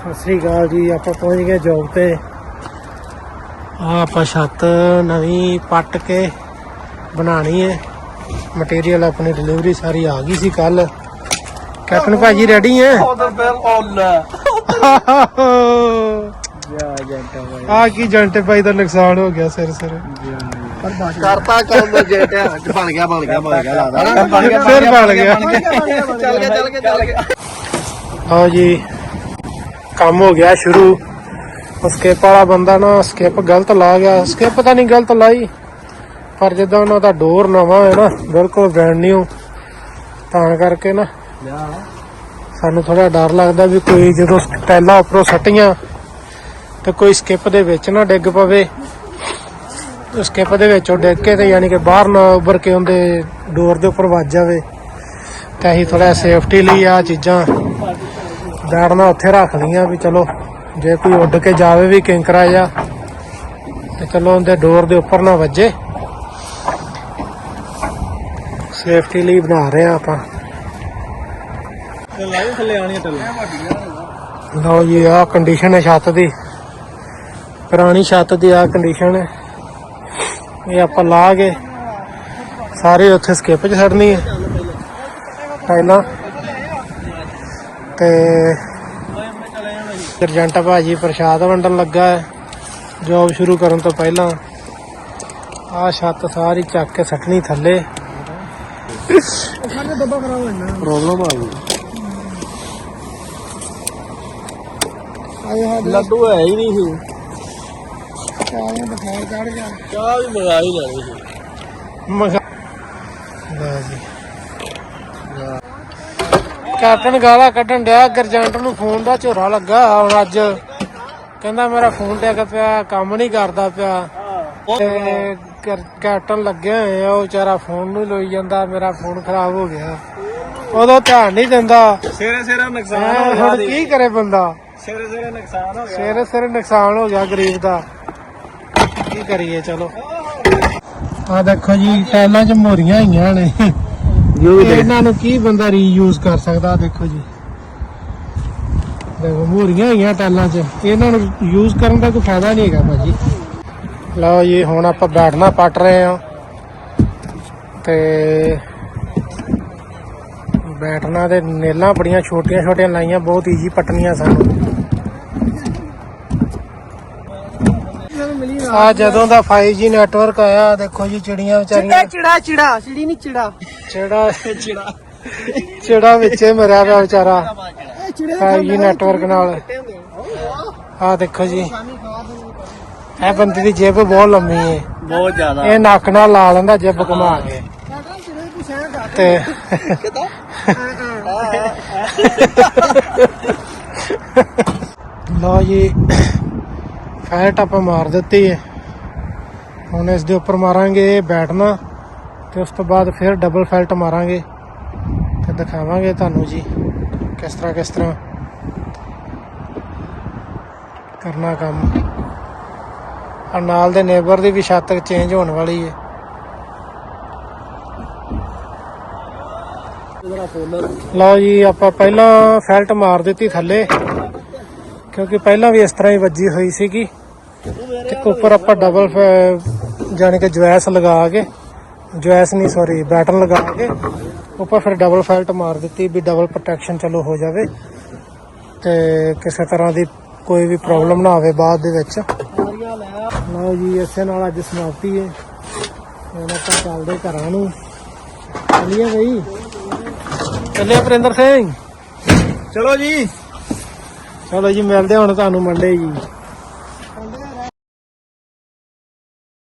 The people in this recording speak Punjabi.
ਸਤਿ ਸ੍ਰੀ ਅਕਾਲ ਜੀ ਆਪਾਂ ਪਹੁੰਚ ਗਏ ਜੌਬ ਤੇ। ਆ ਆਪਾਂ ਛੱਤ ਨਵੀਂ ਪੱਟ ਕੇ ਬਣਾਣੀ ਹੈ। ਮਟੀਰੀਅਲ ਆਪਣੀ ਡਿਲੀਵਰੀ ਸਾਰੀ ਆ ਗਈ ਸੀ ਕੱਲ ਕੈਪਟਨ ਭਾਜੀ ਰੈਡੀ ਹੈ? ਉਧਰ ਬਿਲਕੁਲ ਜੰਟਾ ਆ ਕੀ ਜੰਟੇ ਭਾਈ ਦਾ ਨੁਕਸਾਨ ਹੋ ਗਿਆ ਸਿਰ ਸਿਰ। ਕਰਤਾ ਕੰਮ ਜੇਟਿਆ ਬਣ ਗਿਆ ਬਣ ਗਿਆ ਬਣ ਗਿਆ ਗਿਆ ਫਿਰ ਬਣ ਗਿਆ। ਚੱਲ ਗਿਆ ਚੱਲ ਗਿਆ ਚੱਲ ਗਿਆ। ਆਓ ਜੀ ਕੰਮ ਹੋ ਗਿਆ ਸ਼ੁਰੂ। ਸਕਿਪ ਵਾਲਾ ਬੰਦਾ ਨਾ ਸਕਿਪ ਗਲਤ ਲਾ ਗਿਆ। ਸਕਿਪ ਤਾਂ ਨਹੀਂ ਗਲਤ ਲਾਈ, ਪਰ ਜਿੱਦਾਂ ਉਹਨਾਂ ਦਾ ਡੋਰ ਨਵਾਂ ਹੈ ਨਾ, ਬਿਲਕੁਲ ਬ੍ਰੈਂਡ ਨਿਊ ਤਾਂ ਕਰਕੇ ਨਾ ਸਾਨੂੰ ਥੋੜਾ ਡਰ ਲੱਗਦਾ ਵੀ ਕੋਈ ਜਦੋਂ ਟੈਲਾਂ ਉੱਪਰੋਂ ਸੱਟੀਆਂ ਤੇ ਕੋਈ ਸਕਿਪ ਦੇ ਵਿੱਚ ਨਾ ਡਿੱਗ ਪਵੇ। ਸਕਿਪ ਦੇ ਵਿੱਚੋਂ ਡਿੱਗ ਕੇ ਤੇ ਯਾਨੀ ਕਿ ਬਾਹਰ ਨਾ ਉੱਭਰ ਕੇ ਉਹਦੇ ਡੋਰ ਦੇ ਉੱਪਰ ਵੱਜ ਜਾਵੇ। ਤਾਂ ਅਸੀਂ ਥੋੜਾ ਸੇਫਟੀ ਲਈ ਆ ਚੀਜ਼ਾਂ ਬੈਠਣਾ ਉੱਥੇ ਰੱਖ ਲਈਆਂ ਵੀ ਚਲੋ ਜੇ ਕੋਈ ਉੱਡ ਕੇ ਜਾਵੇ ਵੀ ਕਿੰਕਰਾ ਜਾ ਤੇ ਚਲੋ ਉਹਦੇ ਡੋਰ ਦੇ ਉੱਪਰ ਨਾ ਵੱਜੇ। ਸੇਫਟੀ ਲਈ ਬਣਾ ਰਹੇ ਆ ਆਪਾਂ। ਤੇ ਲਾਈ ਥੱਲੇ ਆਣੀ ਟੱਲੇ। ਲਓ ਜੀ ਆ ਕੰਡੀਸ਼ਨ ਹੈ ਛੱਤ ਦੀ। ਪੁਰਾਣੀ ਛੱਤ ਦੀ ਆ ਕੰਡੀਸ਼ਨ ਹੈ। ਇਹ ਆਪਾਂ ਲਾ ਕੇ ਸਾਰੇ ਉੱਥੇ ਸਕਿਪ 'ਚ ਛੱਡਣੀ ਹੈ। ਪਹਿਲਾਂ ਤੇ ਸਰਜੰਟ ਭਾਜੀ ਪ੍ਰਸ਼ਾਦ ਵੰਡਣ ਲੱਗਾ ਹੈ। ਜੋਬ ਸ਼ੁਰੂ ਕਰਨ ਤੋਂ ਪਹਿਲਾਂ। ਆ ਛੱਤ ਸਾਰੀ ਚੱਕ ਕੇ ਸੱਟਣੀ ਥੱਲੇ। ਪ੍ਰੋਬਲਮ ਆ ਗਈ। ਲੱਡੂ ਹੈ ਹੀ ਨਹੀਂ ਸੀ। ਚਾਹ ਵੀ ਮੰਗਾ ਹੀ ਲੈਣੀ ਸੀ। ਮਗਾ ਲੈ ਜੀ। ਕੈਪਟਨ ਗਾਲਾਂ ਕੱਢਣ ਡਿਆ ਗਰਜੰਟ ਨੂੰ ਫੋਨ ਦਾ ਝੋਰਾ ਲੱਗਾ ਹੁਣ ਅੱਜ। ਕਹਿੰਦਾ ਮੇਰਾ ਫੋਨ ਡਿੱਗ ਪਿਆ ਕੰਮ ਨਹੀਂ ਕਰਦਾ ਪਿਆ। ਤੇ ਕੈਪਟਨ ਲੱਗੇ ਹੋਏ ਆ ਉਹ ਵਿਚਾਰਾ ਫੋਨ ਨੂੰ ਲੋਈ ਜਾਂਦਾ ਮੇਰਾ ਫੋਨ ਖਰਾਬ ਹੋ ਗਿਆ। ਉਦੋਂ ਧਿਆਨ ਨਹੀਂ ਦਿੰਦਾ। ਸੇਰੇ ਸੇਰੇ ਨੁਕਸਾਨ ਐਂ ਹੋ ਗਿਆ ਹੁਣ ਕੀ ਕਰੇ ਬੰਦਾ? ਸੇਰੇ ਸੇਰੇ ਨੁਕਸਾਨ ਹੋ ਗਿਆ। ਸਿਰ ਸਿਰ ਨੁਕਸਾਨ ਹੋ ਗਿਆ ਗਰੀਬ ਦਾ। ਕੀ ਕਰੀਏ ਚਲੋ। ਆ ਦੇਖੋ ਜੀ ਟੈਲਾਂ 'ਚ ਮੋਰੀਆਂ ਹੋਈਆਂ ਨੇ। ਇਹਨਾਂ ਨੂੰ ਕੀ ਬੰਦਾ ਰੀਯੂਜ਼ ਕਰ ਸਕਦਾ ਦੇਖੋ ਜੀ। ਦੇਖੋ ਮੋਰੀਆਂ ਹੋਈਆਂ ਟੈਲਾਂ 'ਚ। ਇਹਨਾਂ ਨੂੰ ਯੂਜ਼ ਕਰਨ ਦਾ ਕੋਈ ਫਾਇਦਾ ਨਹੀਂ ਹੈਗਾ ਭਾਜੀ। ਲਓ ਜੀ ਹੁਣ ਆਪਾਂ ਬੈਠਣਾ ਪੱਟ ਰਹੇ ਹਾਂ। ਤੇ ਬੈਠਣਾ ਦੇ ਨੇਲਾਂ ਬੜੀਆਂ ਛੋਟੀਆਂ ਛੋਟੀਆਂ ਲਾਈਆਂ ਬਹੁਤ ਈਜ਼ੀ ਪੱਟਣੀਆਂ ਸਾਨੂੰ। ਆ ਜਦੋਂ ਦਾ 5G ਨੈਟਵਰਕ ਆਇਆ ਦੇਖੋ ਜੀ ਚਿੜੀਆਂ ਵਿਚਾਰੀਆਂ। ਚਿੜਾ ਚਿੜਾ ਚਿੜੀ ਨਹੀਂ ਚਿੜਾ। ਜਿਹੜਾ ਚਿੜਾ ਚਿੜਾ ਵਿੱਚੇ ਮਰਿਆ ਪਿਆ ਵਿਚਾਰਾ। ਇਹ ਚਿੜੇ 5G ਨੈਟਵਰਕ ਨਾਲ। ਆ ਦੇਖੋ ਜੀ। ਇਹ ਬੰਦੇ ਦੀ ਜੇਬ ਬਹੁਤ ਲੰਮੀ ਹੈ ਬਹੁਤ ਜ਼ਿਆਦਾ। ਇਹ ਨੱਕ ਨਾਲ ਲਾ ਲੈਂਦਾ ਜੇਬ ਘੁਮਾ ਕੇ। ਚਿੜੇ ਤੂੰ ਸਹਿਣ ਕਰ ਤੇ ਲਓ ਜੀ। ਫੈਟ ਆਪਾਂ ਮਾਰ ਦਿੱਤੀ ਹੈ। ਹੁਣ ਇਸ ਦੇ ਉੱਪਰ ਮਾਰਾਂਗੇ ਬੈਠਣਾ ਤੇ ਉਸ ਤੋਂ ਬਾਅਦ ਫਿਰ ਡਬਲ ਫੈਲਟ ਮਾਰਾਂਗੇ ਤੇ ਦਿਖਾਵਾਂਗੇ ਤੁਹਾਨੂੰ ਜੀ ਕਿਸ ਤਰ੍ਹਾਂ ਕਿਸ ਤਰ੍ਹਾਂ ਕਰਨਾ ਕੰਮ। ਆ ਨਾਲ ਦੇ ਨੇਬਰ ਦੀ ਵੀ ਛੱਤ ਚੇਂਜ ਹੋਣ ਵਾਲੀ ਹੈ। ਲਓ ਜੀ, ਆਪਾਂ ਪਹਿਲਾਂ ਫੈਲਟ ਮਾਰ ਦਿੱਤੀ ਥੱਲੇ, ਕਿਉਂਕਿ ਪਹਿਲਾਂ ਵੀ ਇਸ ਤਰ੍ਹਾਂ ਹੀ ਵੱਜੀ ਹੋਈ ਸੀਗੀ। ਤੇ ਉੱਪਰ ਆਪਾਂ ਡਬਲ ਜਾਣੀ ਕਿ ਜਵੈਸ ਲਗਾ ਕੇ ਜਵੈਸ ਨਹੀਂ ਸੌਰੀ ਬੈਟਨ ਲਗਾ ਕੇ ਉੱਪਰ ਫਿਰ ਡਬਲ ਫੈਲਟ ਮਾਰ ਦਿੱਤੀ ਵੀ ਡਬਲ ਪ੍ਰੋਟੈਕਸ਼ਨ ਚਲੋ ਹੋ ਜਾਵੇ ਤੇ ਕਿਸੇ ਤਰ੍ਹਾਂ ਦੀ ਕੋਈ ਵੀ ਪ੍ਰੋਬਲਮ ਨਾ ਆਵੇ ਬਾਅਦ ਦੇ ਵਿੱਚ। ਲਓ ਜੀ ਇਸੇ ਨਾਲ ਅੱਜ ਸਮਾਪਤੀ ਹੈ। ਹੁਣ ਆਪਾਂ ਚੱਲਦੇ ਘਰਾਂ ਨੂੰ। ਚੱਲੀਏ ਬਈ। ਚੱਲਿਆ ਪ੍ਰਿੰਦਰ ਸਿੰਘ। ਚਲੋ ਜੀ। ਚਲੋ ਜੀ ਮਿਲਦੇ ਹੁਣ ਤੁਹਾਨੂੰ ਮੰਡੇ ਜੀ।